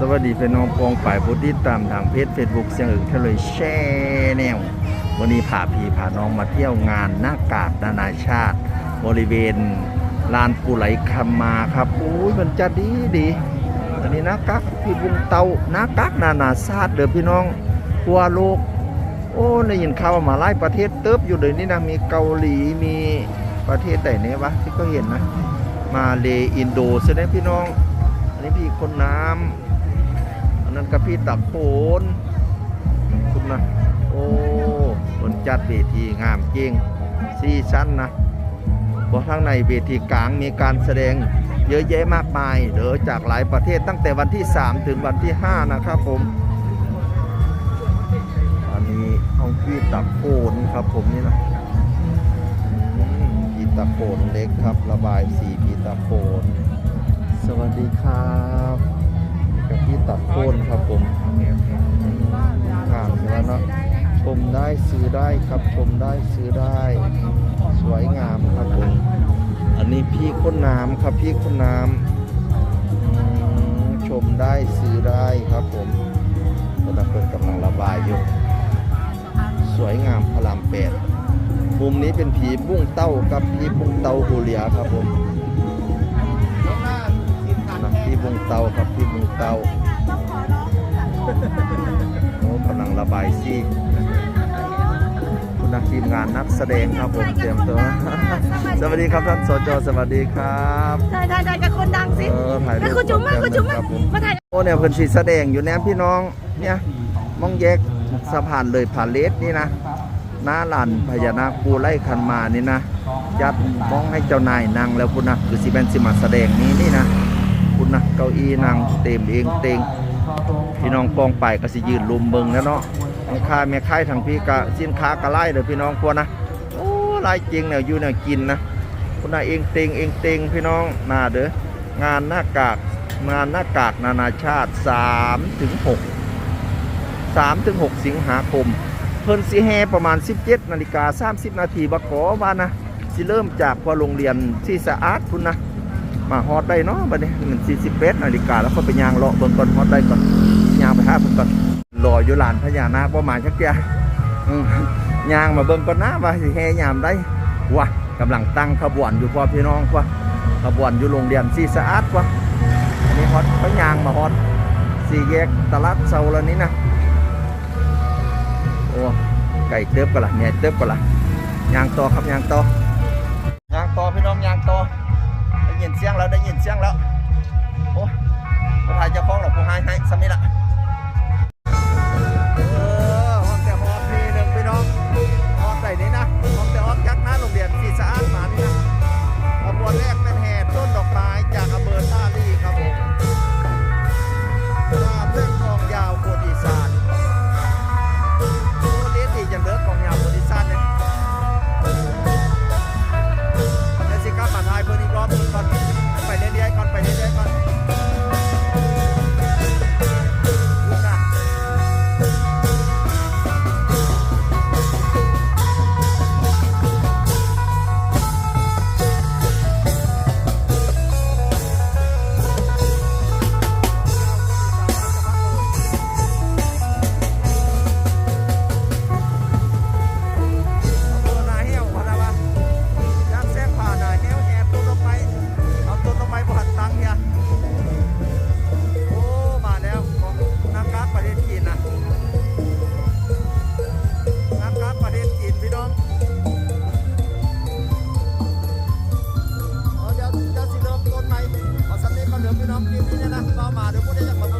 สวัสดีพี่น้องปองฝ่ายผู้ติดตามทางเพจเฟซบุ๊กเสียงอึกทะเลยแช่แนววันนี้พาพี่พาน้องมาเที่ยวงานหน้ากากนานาชาติ บริเวณลานปูไหลคำมาครับอุ้ยมันจะดีดีอันนี้นากากพี่บุงเตาหน้ากากนานาชาติเด้อพี่น้องทัวโลก โอ้ได้ยินข่าวมาหลายประเทศเติบอยู่เลยนี่นะมีเกาหลีมีประเทศไหนเนี่ยวะที่ก็เห็นนะ มาเลอินโดใช่ไหมพี่น้อง อันนี้พี่คนน้ำ นนั้นกับพี่ตักโขนคุณนะ โอ้คนจัดเวทีงามเก่งซีชั้นนะบอทั้งในเวทีกลางมีการแสดงเยอะแยะมากมายเด้อจากหลายประเทศตั้งแต่วันที่ 3 ถึงวันที่ 5 นะครับผม อันนี้ห้องพี่ตักโขนครับผมนี่นะพี่ตักโขนเล็กครับ ระบายสีพี่ตักโขนสวัสดีครับับพี่ตัดโคนครับผมผ่านแล้วเนาะชมได้ซื้อได้ครับชมได้ซื้อได้ สวยงามครับผมอันนี้พี่ค้นน้ำครับพี่ค้นน้ำชมได้ซื้อได้ครับผมตอนนั้นเปิดกำลังระบายอยู่สวยงามพลามแปดมุมนี้เป็นผีบุ้งเต้ากับผีบุ้งเต้าหูเลียครับผม บุงเตาครับที่บุงเตาโอ้กำลังระบายซีคุณนักทีมงานนักแสดงครับผมเตรียมตัว สวัสดีครับท่านสจสวัสดีครับถ่ายถ่ายถ่ายกับคนดังสิเออถ่ายรูแล้วปคุณจุ๋มมาคุณจุ๋มมาครับผมมาถ่ายโอ้เนี่ยเพิ่นสีแสดงอยู่แนมพี่น้องเนี่ยมองแยกสะพานเลยผ่านเลสนี่นะหน้าลานพญานาคปูไล่คันมานี่นะยัดมองให้เจ้านายนั่งแล้วคุณนะคือสิเป็นสิมาแสดงนี้นี่นะ คุณนะเก้าอี้นั่งเต็มเองเต็งพี่น้องกองไปก็สิยืนลุมเบิงแล้วเนาะแม่ค้าแม่ค้ายทางพี่ก็สินค้าก็ไล่เลยพี่น้องพวนะโอ้ไล่จริงเนี่ยอยู่เนี่ยกินนะคุณน่ะเองเต็งเองเต็งพี่น้องนาเด้องานหน้ากากงานหน้ากากนานาชาติ3ถึง6 3ถึง6สิงหาคม เพิ่นสิแฮประมาณ 17นาฬิกา30นาทีบักขอว่านะสิเริ่มจากพอโรงเรียนที่สะอาดพุ่นนะ มาฮอดได้เนาะบัดนี้มัน48นาฬิกาแล้วก็ไปยางเลาะเบิ่งก่อนฮอดได้ก่อนยางไปห้าเพิ่นก่อนรออยู่ลานพญานาคบ่ามาจักเที่ยยางมาเบิ่งก่อนนะว่าสิแห่ยามได้ว่ะกำลังตั้งขบวนอยู่พ่อพี่น้องว่ะขบวนอยู่โรงเรียนสีสะอาดว่ะอันนี้ฮอดเขายางมาฮอดสี่แยกตลาดเซาแล้วนี้นะโอ้ไก่เติบกันล่ะเนี่ยเติบกันล่ะยางต่อครับยางต่อยางต่อพี่น้องยางต่อ ยินเสียงแล้วได้ยินเสียงแล้ว โอ้ผู้ทายจะฟ้องหรอกผู้ให้ให้ซ้ำนี่ละ น้องคลิปนี้นะก็มาดูผู้ได้จากประ